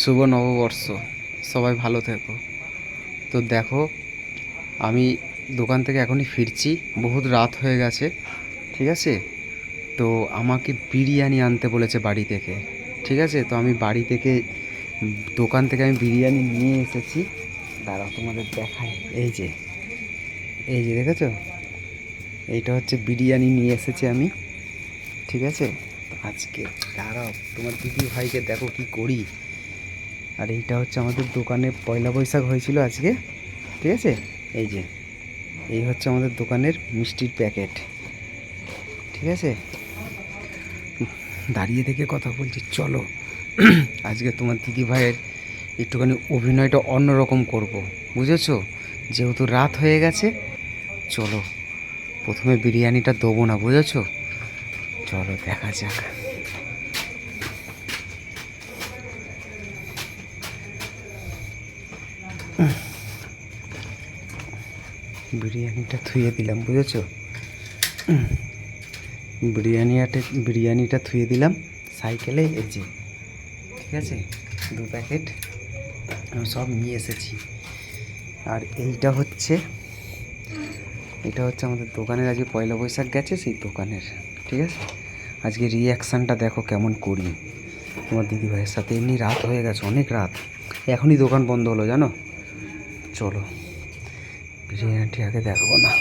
শুভ নববর্ষ। সবাই ভালো থেকো। তো দেখো, আমি দোকান থেকে এখনই ফিরছি। বহুত রাত হয়ে গেছে, ঠিক আছে? তো আমাকে বিরিয়ানি আনতে বলেছে বাড়ি থেকে, ঠিক আছে? তো আমি বাড়ি থেকে, দোকান থেকে আমি বিরিয়ানি নিয়ে এসেছি। দাঁড়াও, তোমাদের দেখাই। এই যে এই যে দেখেছ? এইটা হচ্ছে বিরিয়ানি নিয়ে এসেছি আমি, ঠিক আছে? আজকে, দাঁড়াও, তোমার দিদি ভাইকে দেখো কি করি। আর এইটা হচ্ছে আমাদের দোকানে পয়লা বৈশাখ হয়েছিল আজকে, ঠিক আছে? এই যে, এই হচ্ছে আমাদের দোকানের মিষ্টির প্যাকেট, ঠিক আছে? দাঁড়িয়ে থেকে কথা বলছি, চলো। আজকে তোমার দিদি ভাইয়ের একটুখানি অভিনয়টা অন্যরকম করব, বুঝেছ? যেহেতু রাত হয়ে গেছে, চলো। প্রথমে বিরিয়ানিটা দেবো না, বুঝেছ? চলো, দেখা যাক। বিরিয়ানিটা থুয়ে দিলাম, বুঝেছ? বিরিয়ানিটা বিরিয়ানিটা থুয়ে দিলাম সাইকেলে, এই যে, ঠিক আছে? দু প্যাকেট সব নিয়ে এসেছি। আর এইটা হচ্ছে, এটা হচ্ছে আমাদের দোকানের, আজকে পয়লা বৈশাখ গেছে, সেই দোকানের, ঠিক আছে? আজকে রিয়াকশানটা দেখো কেমন করি। তোমার দিদি ভাইয়ের সাথে এমনি রাত হয়ে গেছে, অনেক রাত। এখনই দোকান বন্ধ হলো, জানো? চলো। বিরিয়ানিটি আগে দেখাবো না।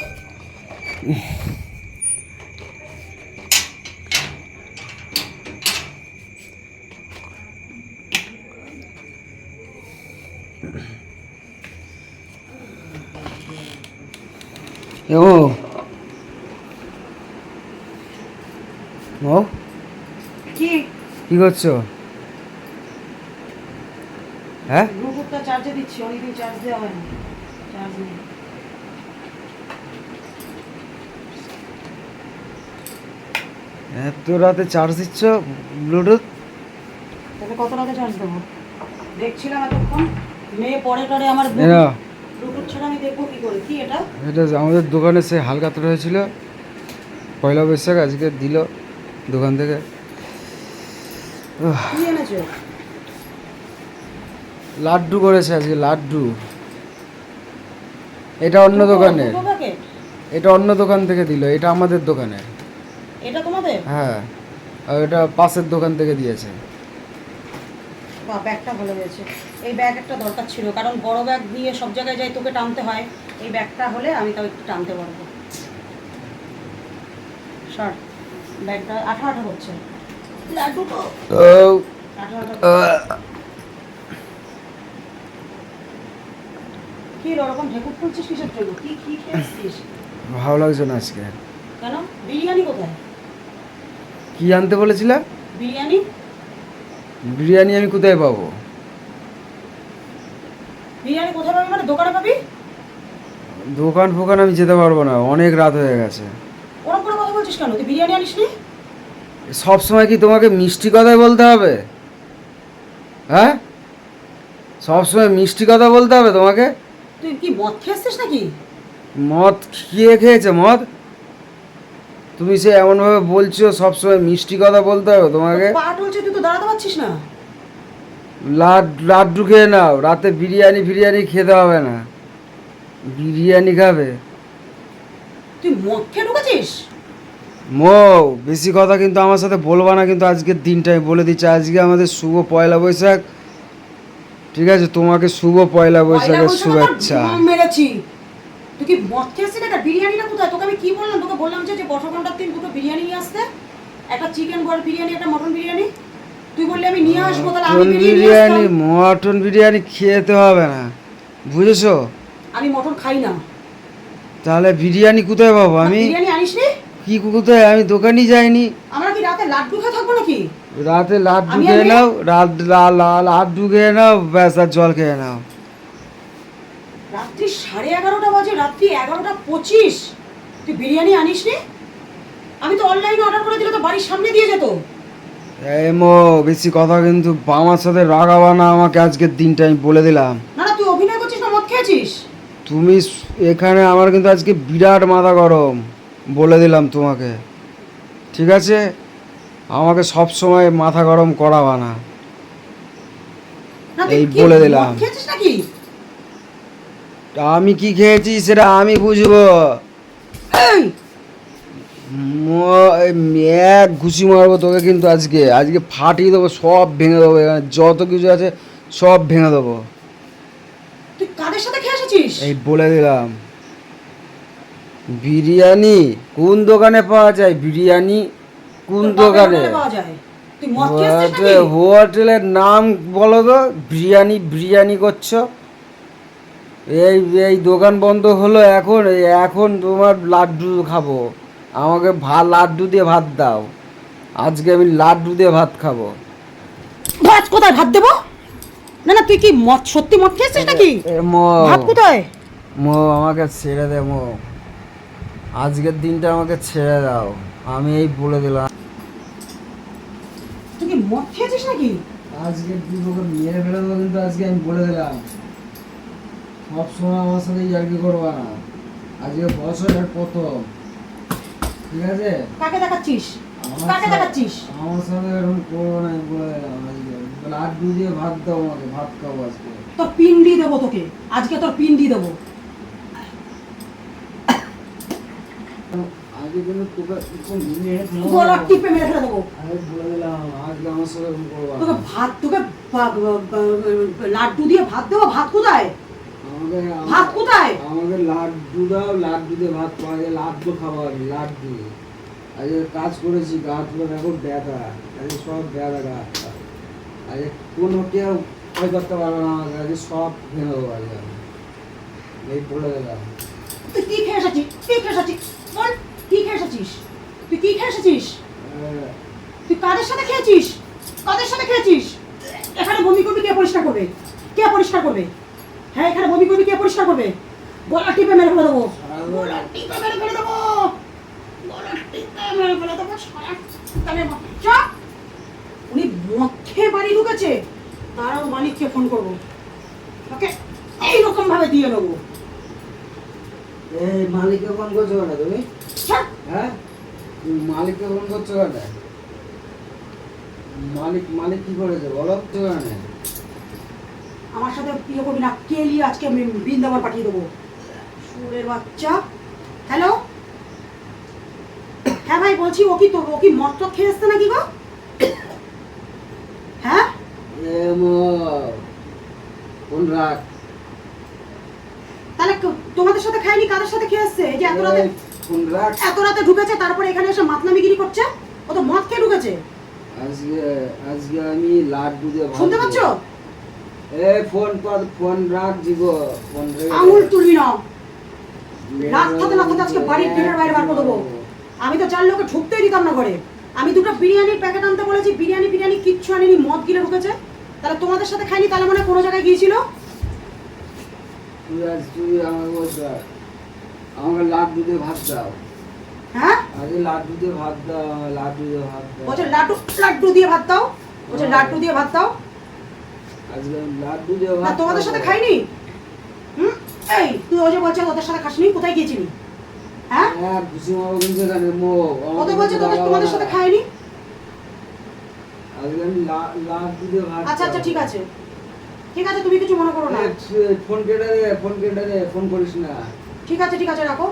ও। ও? কি? কি করছ? হ্যাঁ? চার্জে দিচ্ছি অনেকদিন চার্জ দেওয়া হয় না চার্জ নেই এত রাতে চার্জ দিচ্ছ? ব্লুটুথ তাহলে কত টাকা চার্জ দেবো? দেখছিলাম এতক্ষণ মেয়ে পরে টরে আমার ব্লুটুথ ছাড়া আমি দেখব কি করে? কি এটা? এটা আমাদের দোকানে সে হালকাতর হয়েছিল। পয়লা বৈশাখ আজকে দিল দোকান থেকে। কি এনেছো? লাড্ডু করেছে আজকে লাড্ডু। এটা অন্য দোকানে এটা অন্য দোকান থেকে দিল এটা আমাদের দোকানে এটা তোমাদের? হ্যাঁ আর এটা পাশের দোকান থেকে দিয়েছে। বা ব্যাগটা ভালো হয়েছে। এই ব্যাগ একটা দরকার ছিল কারণ বড় ব্যাগ দিয়ে সব জায়গায় যাই তোকে টানতে হয়। এই ব্যাগটা হলে আমি তাও একটু টানতে পারব। শার্ট ব্যাগটা আঠা আঠা হচ্ছে। লাড্ডু তো। তো আঠা আঠা কি রে, ওরকম ঢেকুর তুলছিস কিসের জন্য? কি কি খেয়েছিস? ভালো লাগছে না আজকে। কেন? বিরিয়ানি কোথায়? কি আনতে বলেছিলা? বিরিয়ানি? বিরিয়ানি আমি কোথায় পাবো? বিরিয়ানি কোথায় পাবি মানে দোকানে পাবি? দোকান ফোকান আমি যেতে পারব না অনেক রাত হয়ে গেছে। ওরকম করে কথা বলছিস কেন? তুই বিরিয়ানি আনিস নি? সব সময় কি তোমাকে মিষ্টি কথাই বলতে হবে? হ্যাঁ? সব সময় মিষ্টি কথা বলতে হবে তোমাকে? তুই কি মদ খেয়েছিস নাকি? মদ খেয়ে খেয়েছে মদ? তুমি সে এমনভাবে বলছো সবসময় মিষ্টি কথা বলতে হবে তোমাকে। পা টলছে তুই তো দাঁড়াতে পারছিস না। লাড লাড্ডু খেয়ে নাও রাতে বিরিয়ানি ফিরিয়ানি খেতে হবে না। বিরিয়ানি খাবে। তুই মদ খেয়ে ঢুকেছিস? মো বেশি কথা কিন্তু আমার সাথে বলবা না কিন্তু আজকের দিনটা আমি বলে দিচ্ছি আজকে আমাদের শুভ পয়লা বৈশাখ। ঠিক আছে তোমাকে শুভ পয়লা বৈশাখের শুভেচ্ছা। মেরেছি। তুই কি মদ খেয়েছিস এটা বিরিয়ানিটা কোথায়? তোকে আমি কি বললাম? তোকে বললাম যে দিন দুটো বিরিয়ানি নিয়ে আসতে একটা চিকেন বল বিরিয়ানি একটা মটন বিরিয়ানি। তুই বললি আমি নিয়ে আসব তাহলে আমি বিরিয়ানি। মটন বিরিয়ানি খেতে হবে না। বুঝেছ? আমি মটন খাই না। তাহলে বিরিয়ানি কোথায় পাবো আমি? বিরিয়ানি আনিস নি কি কোথায়? আমি দোকানই যাইনি। আমরা কি রাতে লাড্ডু খেয়ে থাকব নাকি? রাতে লাড্ডু খেয়ে নাও রাত লাড্ডু খেয়ে নাও ব্যাস আর জল খেয়ে নাও। রাত্রি সাড়ে এগারোটা বাজে রাত্রি এগারোটা পঁচিশ। তুই বিরিয়ানি আনিস নি? আমি তো অনলাইনে অর্ডার করে দিলে তো বাড়ির সামনে দিয়ে যেত। এই মো বেশি কথা কিন্তু আমার সাথে রাগাবা না আমাকে আজকের দিনটা আমি বলে দিলাম। না না তুই অভিনয় করছিস না মদ খেয়েছিস? তুমি এখানে আমার কিন্তু আজকে বিরাট মাথা গরম বলে দিলাম তোমাকে। ঠিক আছে? আমাকে সব সময় মাথা গরম করাবা না। না এই বলে দিলাম। খেয়েছিস নাকি? আমি কি খেয়েছি সেটা আমি বুঝব। এক ঘুষি মারবো তোকে কিন্তু আজকে। আজকে ফাটিয়ে দেবো সব ভেঙে দেবো এখানে। যত কিছু আছে সব ভেঙে দেবো। তুই কাদের সাথে খেয়ে এসেছিস? এই বলে দিলাম। বিরিয়ানি কোন দোকানে পাওয়া যায়? বিরিয়ানি কোন দোকানে? হোটেলের নাম বলো তো। বিরিয়ানি বিরিয়ানি করছ? এই এই দোকান বন্ধ হলো এখন এখন তোমার লাড্ডু খাব। আমাকে ভাত লাড্ডু দিয়ে ভাত দাও। আজকে আমি লাড্ডু দিয়ে ভাত খাব। ভাত কোথায়? ভাত দেবো? না না তুই কি মদ সত্যি মদ খেয়েছিস নাকি? ভাত কোথায়? মো আমাকে ছেড়ে দে মো। আজকের দিনটা আমাকে ছেড়ে দাও। আমি এই বলে দিলাম। তুই কি মদ খেয়েছিস নাকি? আজকে তুই তোকে মেরে ফেলে কিন্তু আজকে আমি বলে দিলাম। সব সময় আমার সাথে ইয়ার্কি করবা না। আজকে বছরের প্রথম। ঠিক আছে? কাকে দেখাচ্ছিস? কাকে দেখাচ্ছিস? আমার সাথে এরকম করব না বলে দিলাম আজকে লাড্ডু দিয়ে ভাত দাও আমাকে ভাত খাব আজকে। তোর পিন্ডি দেবো তোকে। আজকে তোর পিন্ডি দেবো। আজকে কিন্তু তোকে একটু মেরে ফেলে গলা টিপে মেরে ফেলে দেবো। আমি বলে দিলাম আজকে আমার সাথে তোকে ভাত তোকে লাড্ডু দিয়ে ভাত দেবো? ভাত কোথায়? ভাত কোথায়? আমাকে লাড্ডু দাও ভাত পাওয়া যায় লাড্ডু খাব আমি লাড্ডু। কাজ করেছি গা তুলে এখন ব্যথা আজকে সব ব্যথা গা আজকে কোনো কেউ ভয় করতে পারবে না আমাকে সব ভেঙে দেবো আমি। এই বলে দিলাম। তুই কি খেয়ে এসেছিস? কি খেয়ে এসেছিস? বল কি খেয়ে এসেছিস? তুই কি খেয়ে এসেছিস? তুই কাদের সাথে খেয়েছিস? কাদের সাথে খেয়েছিস? এখানে বমি করবি কে পরিষ্কার করবে? কে পরিষ্কার করবে? হ্যাঁ এখানে বমি করবি কে? পরিষ্কার করবে। গলা টিপে মেরে ফেলে দেবো। গলা টিপে মেরে ফেলে দেবো। গলা টিপে মেরে ফেলে দেবো সারা তাহলে উনি মদ খেয়ে বাড়ি ঢুকেছে। তারাও মালিককে ফোন করব। ওকে এইরকম ভাবে দিয়ে নেব। এই মালিককে ফোন করছ কেন তুমি? হ্যাঁ? মালিককে ফোন করছ কেন? মালিক মালিক কি করেছে? বলো তো কেন? আমার সাথে বিয়ে করবি না কেলি আজকে আমি বৃন্দাবন পাঠিয়ে দেবো। সুরের বাচ্চা। হ্যালো হ্যাঁ ভাই বলছি ও কি তো ও কি মদ খেয়ে এসছে নাকি গো? হ্যাঁ? তাহলে তোমাদের সাথে খায়নি কাদের সাথে খেয়ে এসছে? এই যে এত রাতে এত রাতে ঢুকেছে তারপরে এখানে এসে মাতলামিগিরি করছে? ও তো মদ খেয়ে ঢুকেছে? আজকে আজকে আমি লাড্ডু দিয়ে শুনতে পাচ্ছ? ফোন কর ফোন রাখ দিব। ফোন আঙুল তুলবি না। রাস্তাতে রাস্তাতে আজকে বাড়ির দেবো। বাইরে বার করে দেবো। আমি তো চার লোকে ঢুকতেই দিতাম না ঘরে। আমি দুটো বিরিয়ানির প্যাকেট আনতে বলেছি বিরিয়ানি বিরিয়ানি কিচ্ছু আনিনি মদ গিলে ঢুকেছে। তাহলে তোমাদের সাথে খাইনি তাহলে মানে কোনো জায়গায় গিয়েছিল? তুই আজ তুই আমাকে লাড্ডু দিয়ে ভাত দাও। হ্যাঁ? লাড্ডু দিয়ে ভাত দাও লাড্ডু দিয়ে ভাত দাও। বলছে লাড্ডু লাড্ডু দিয়ে ভাত দাও। বলছে লাড্ডু দিয়ে ভাত দাও। আজকে লাড্ডু দিয়ে না তোমাদের। সাথে খাইনি? হুম? এই তুই ওই যে বলছে তোদের সাথে খাসনি কোথায় গিয়েছিলি? হ্যাঁ? হ্যাঁ কিন্তু মো তোদের তোমাদের সাথে খাইনি? আজকে লাড্ডু আচ্ছা আচ্ছা ঠিক আছে। ঠিক আছে তুমি কিছু মনে করো না। ফোন কেটে দে ফোন কেটে দে ফোন করিস না। ঠিক আছে ঠিক আছে রাখো।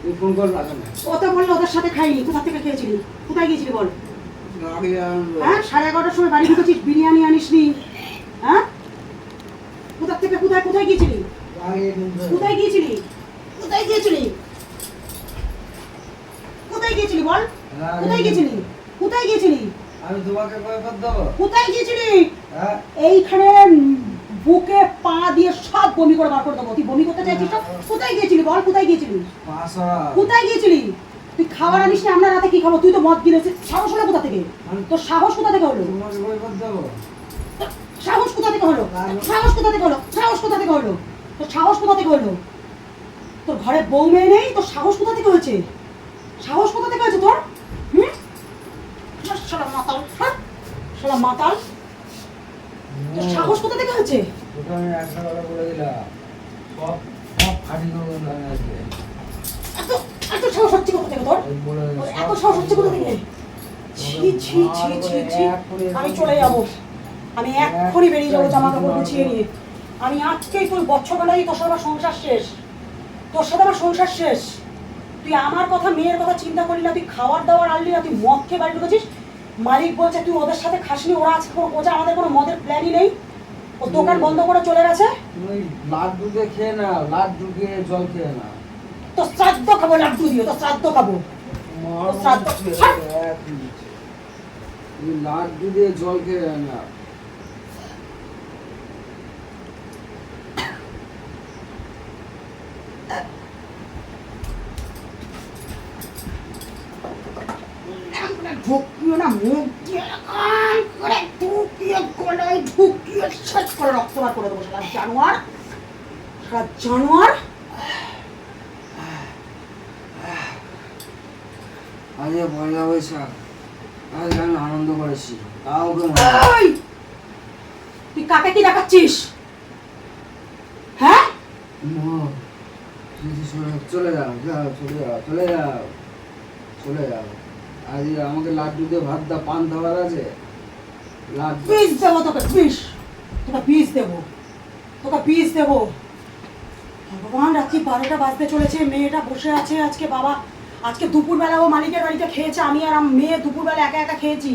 তুই ফোন কর রাখা না। ও তো বলল ওদের সাথে খাইনি কোথা থেকে খেয়েছিলি? কোথায় গিয়েছিলি বল? হ্যাঁ সাড়ে এগারোটার সময় বাড়ি ঢুকেছিস বিরিয়ানি আনিসনি। হ্যাঁ? থেকে? কোথায় কোথায় গিয়েছিলি? কোথায় গিয়েছিলি? কোথায় গিয়েছিলি? কোথায় গিয়েছিলি বল? কোথায় গিয়েছিলি? কোথায় গিয়েছিলি? আমি তোমাকে কয় দেবো? কোথায় গিয়েছিলি? হ্যাঁ। এইখানে বুকে পা দিয়ে সব বমি করে বার করে দেবো। তুই বমি করতে চাইছিস কোথায় গিয়েছিলি বল? কোথায় গিয়েছিলি? কোথায় গিয়েছিলি? তুই খাবার আনিস না আমরা রাতে কি খাব? তুই তো মদ গিলেছিস সাহস হলো কোথা থেকে? তোর সাহস কোথা থেকে হলো? সাহস কোথা থেকে হলো? সাহস কোথা থেকে হলো? সাহস কোথা থেকে হলো? তোর সাহস কোথা থেকে হলো? তোর ঘরে বউ মেয়ে নেই? তোর সাহস কোথা থেকে হয়েছে? সাহস কোথা থেকে হয়েছে তোর? হুম? শালা মাতাল। হ্যাঁ শালা মাতাল। তোর সাহস কোথা থেকে হয়েছে? বলে দিলাম। এত সাহস হচ্ছে কোথা থেকে তোর? এত সাহস হচ্ছে কোথা থেকে? ছি ছি ছি ছি ছি। আমি চলে যাব। আমি এক্ষুনি বেরিয়ে যাব জামা কাপড় গুছিয়ে নিয়ে। আমি আজকেই তোর বচ্চবেলায় তোর সাথে সংসার শেষ। তোর সাথে আমার সংসার শেষ। তুই আমার কথা, মেয়ের কথা চিন্তা করলি না, তুই খাওয়ার দাওয়ার আনলি না, তুই মদ খেয়ে বাড়ি ঢুকেছিস? মালিক বলছে, তুই ওদের সাথে খাসনি, ওরা আজকে কোনো বোঝা আমাদের কোনো মদের প্ল্যানই নেই। ও দোকান বন্ধ করে চলে গেছে? লাড্ডু খেয়ে না, লাড্ডু দিয়ে জল খেয়ে না। তো শ্রাদ্ধ খাব লাড্ডু দিয়ে তো শ্রাদ্ধ খাব। লাড্ডু দিয়ে জল খেয়ে না। ঢুকিয়ে না মুখ দিয়ে করে ঢুকিয়ে গলায় ঢুকিয়ে শেষ করে রক্তপাত করে দেবো সারা জানোয়ার। সারা জানোয়ার আজ পয়লা বৈশাখ আজ আমি আনন্দ করেছি। কাউকে! তুই কাকে কি দেখাচ্ছিস? হ্যাঁ? চলে যাও? যাও চলে যাও চলে যাও চলে যাও আজ আমাকে লাড্ডু দিয়ে ভাত দা পান খাবার আছে। পিস দেবো তোকে পিস তোকে পিস দেবো। তোকে পিস দেবো। ভগবান রাত্রি বারোটা বাজতে চলেছে। মেয়েটা বসে আছে আজকে বাবা। আজকে দুপুরবেলা ও মালিকের বাড়িতে খেয়েছে আমি আর মেয়ে দুপুরবেলা একা একা খেয়েছি।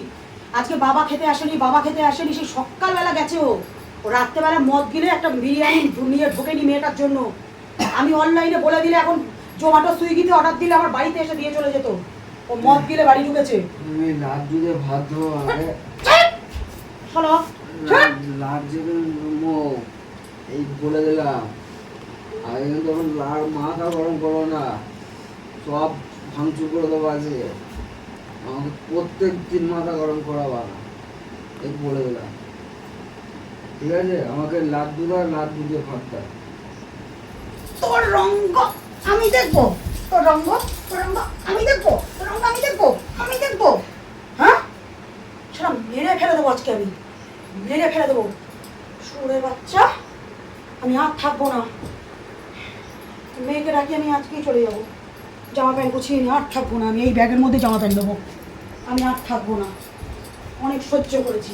আজকে বাবা খেতে আসেনি বাবা খেতে আসেনি সেই সকালবেলা গেছে ও। ও রাত্রেবেলা মদ গিলে একটা বিরিয়ানি নিয়ে ঢোকেনি মেয়েটার জন্য। আমি অনলাইনে বলে দিলে এখন জোম্যাটো সুইগিতে অর্ডার দিলে আমার বাড়িতে এসে দিয়ে চলে যেত। ও মদ গিলে বাড়ি ঢুকেছে। এই বলে দিলাম। এখন লাড় মাথা গরম করো না সব ভাঙচুর করে দেবো আজকে। আমাকে প্রত্যেক দিন মাথা গরম করাবা এই বলে দিলাম। ঠিক আছে? আমাকে দাও, লাড্ডু দিয়ে ভাত দাও। তোর রঙ্গ আমি দেখব। তোর রঙ্গ তোর রঙ্গ আমি দেখব। তোর রঙ্গ আমি দেখব। আমি দেখব। হ্যাঁ? সেটা মেরে ফেলে দেবো আজকে আমি। মেরে ফেলে দেবো। সুরের বাচ্চা, আমি আর থাকব না। মেয়েকে ডাকি আমি আজকেই চলে যাব। জামা প্যান্ট গুছিয়ে নিয়ে আর থাকব না আমি এই ব্যাগের মধ্যে জামা প্যান্ট দেবো। আমি আর থাকব না। অনেক সহ্য করেছি।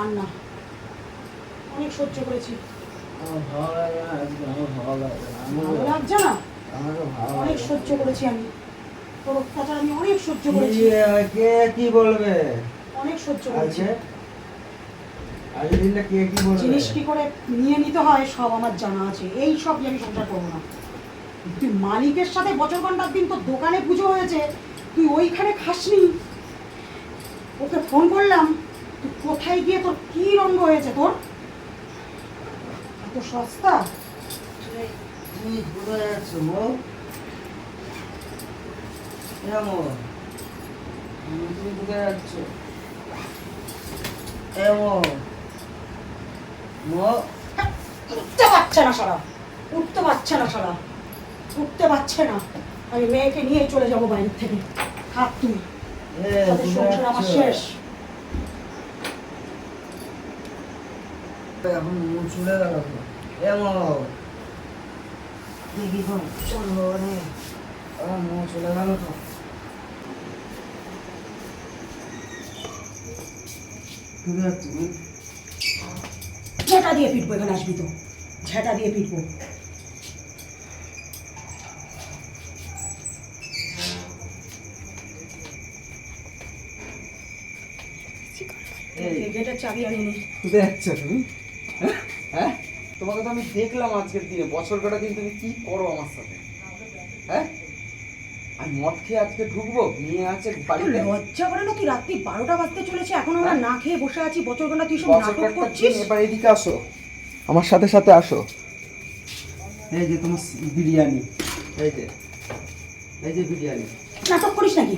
আর না অনেক সহ্য করেছি। ভালো লাগছে না? অনেক সহ্য করেছি আমি। তোর অত্যাচার আমি অনেক সহ্য করেছি। কে কি বলবে? অনেক সহ্য করেছি। জিনিস কি করে নিয়ে নিতে হয় সব আমার জানা আছে। এই সব নিয়ে আমি সংসার করব না। তুই মালিকের সাথে বছর ঘণ্টার দিন তোর দোকানে পুজো হয়েছে তুই ওইখানে খাসনি? ওকে ফোন করলাম তুই কোথায় গিয়ে তোর কি রঙ্গ হয়েছে তোর? এত সস্তা? তুমি কোথায় যাচ্ছ মো এমো তুমি কোথায় যাচ্ছ? এমো মো উঠতে পারছে না সারা উঠতে পারছে না সারা। উঠতে পারছে না। আমি মেয়েকে নিয়ে চলে যাব বাইরের থেকে। তুই কোথায় সংসার আমার শেষ। এখন চলে গেল তো। এমো কি কি কর চলো রে চলে গেল তো। তুমি? ঝেঁটা দিয়ে পিটবো এখানে আসবি তো। ঝেঁটা দিয়ে পিটবো। গেটের চাবি আমি নেই তুমি? হ্যাঁ? হ্যাঁ? তোমাকে তো আমি দেখলাম আজকের দিনে। বছর কটা দিন তুমি কি করো আমার সাথে? হ্যাঁ? আমি মদ খেয়ে আজকে ঢুকবো? মেয়ে আছে বাড়িতে? লজ্জা করে না তুই রাত্রি বারোটা বাজতে চলেছে? এখন আমরা না খেয়ে বসে আছি। বছর ঘণ্টা তুই সব নাটক করছিস? এবার এদিকে আসো। আমার সাথে সাথে আসো। এই যে তোমার বিরিয়ানি। এই যে। এই যে বিরিয়ানি। নাটক করিস নাকি?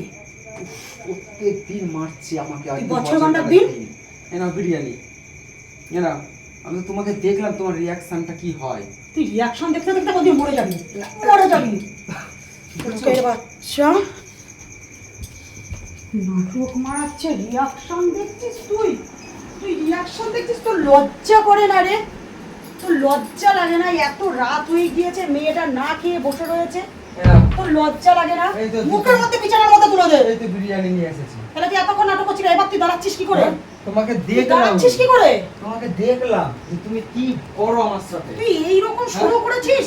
প্রত্যেক দিন মারছি আমাকে বছর বছর ঘণ্টার দিন? দিন। এ নাও বিরিয়ানি। এ নাও আমি তোমাকে দেখলাম তোমার রিয়াকশনটা কি হয়। তুই রিয়াকশন দেখতে দেখতে কদিন মরে যাবি? মরে যাবি। বাচ্চা। নাটক মারাচ্ছে রিয়াকশন দেখছিস তুই? তুই রিয়াকশন দেখছিস তোর লজ্জা করে না রে? তোর লজ্জা লাগে না? এত রাত হয়ে গিয়েছে মেয়েটা না খেয়ে বসে রয়েছে। তোর লজ্জা লাগে না? মুখের মধ্যে বিছানার মধ্যে তুলে দে। এই তো বিরিয়ানি নিয়ে এসেছি। তাহলে তুই এতক্ষণ নাটক করছিস এবার তুই দাঁড়াচ্ছিস কি করে? হ্যাঁ? তোমাকে দেখলাম। দাঁড়াচ্ছিস কি করে? তোমাকে দেখলাম যে তুমি কি করো আমার সাথে। তুই এইরকম শুরু করেছিস?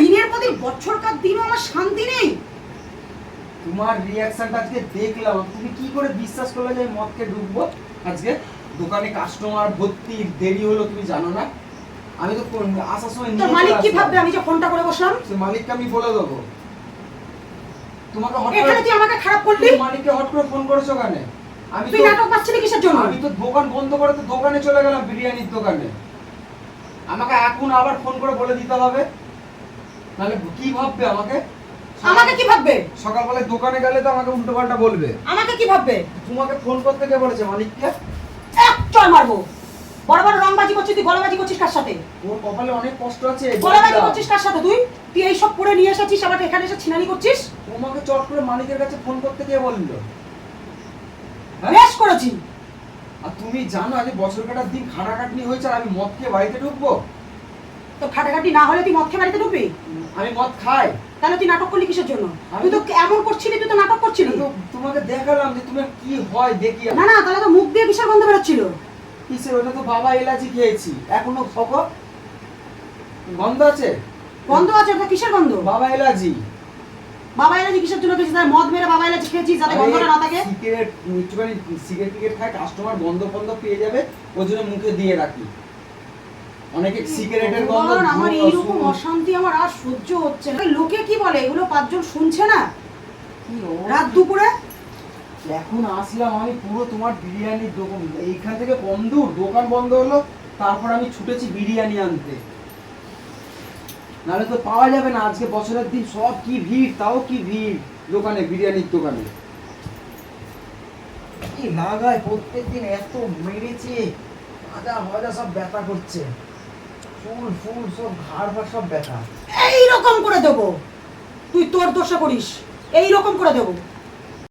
দিনের পর দিন বছর কার দিনও আমার শান্তি নেই। তোমার রিয়াকশনটা আজকে দেখলাম। তুমি কি করে বিশ্বাস করলে যে মদকে ঢুকবো? আজকে দোকানে কাস্টমার ভর্তি দেরি হলো তুমি জানো না। আমি তো আসার সময় তোর মালিক কি ভাববে? আমি যে ফোনটা করে বসলাম? মালিককে আমি বলে দেবো। তোমাকে হট করে তুই আমাকে খারাপ করলি? মালিককে হট করে ফোন করেছ কেন? আমি তুই নাটক কিসের জন্য? আমি তো দোকান বন্ধ করে তো দোকানে চলে গেলাম বিরিয়ানির দোকানে। আমাকে এখন আবার ফোন করে বলে দিতে হবে। নাহলে কি ভাববে আমাকে? আমাকে কি ভাববে? সকালবেলায় দোকানে গেলে তো আমাকে উল্টো পাল্টা বলবে। আমাকে কি ভাববে? তোমাকে ফোন করতে কে বলেছে মালিককে এক চল মারবো। বড় বড় রংবাজি করছিস তুই গলাবাজি করছিস কার সাথে? ওর কপালে অনেক কষ্ট আছে গলাবাজি করছিস কার সাথে? তুই তুই এইসব করে নিয়ে এসেছিস আবার এখানে এসে ছিনানি করছিস? তোমাকে চট করে মালিকের কাছে ফোন করতে কে বলল? বেশ করেছি। আর তুমি জানো আজ বছর কাটার দিন খাটাখাটনি হয়েছে আর আমি মদ খেয়ে বাড়িতে ঢুকবো? তো খাটাখাটি না হলে তুই মদ খেয়ে বাড়িতে ঢুকবি? আমি মদ খাই। তাহলে তুই নাটক করলি কিসের জন্য? তুই তো এমন করছিলি তুই তো নাটক করছিলি। তোমাকে দেখালাম যে তুমি কি হয় দেখি না না তাহলে তো মুখ দিয়ে বিশাল গন্ধ বেরোচ্ছিল। কিসের ওটা তো বাবা এলাচি খেয়েছি। এখনও খবর গন্ধ আছে? গন্ধ আছে ওটা কিসের গন্ধ? বাবা এলাচি। বাবা এলাচি কিসের জন্য তাহলে মদ মেরে বাবা এলাচি যাতে গন্ধটা না থাকে? সিগারেট একটুখানি সিগারেট টিকেট খায় কাস্টমার গন্ধ পেয়ে যাবে ওই জন্য মুখে দিয়ে রাখি। অনেকে সিগারেটের গন্ধ আমার এইরকম অশান্তি আমার আর সহ্য হচ্ছে না। লোকে কি বলে? এগুলো পাঁচজন শুনছে না? রাত দুপুরে? এখন আসলাম আমি পুরো তোমার বিরিয়ানির দোকান। এইখান থেকে কম দূর দোকান বন্ধ হলো তারপর আমি ছুটেছি বিরিয়ানি আনতে। নাহলে তো পাওয়া যাবে না আজকে বছরের দিন সব কি ভিড় তাও কি ভিড়? দোকানে বিরিয়ানির দোকানে। কি লাগায় প্রত্যেক দিন এত মেরেছে। আদা সব ব্যথা করছে। ফুল ফুল সব ঘাড় ফাড় সব ব্যথা। এই রকম করে দেবো। তুই তোর দোষা করিস। এই রকম করে দেবো।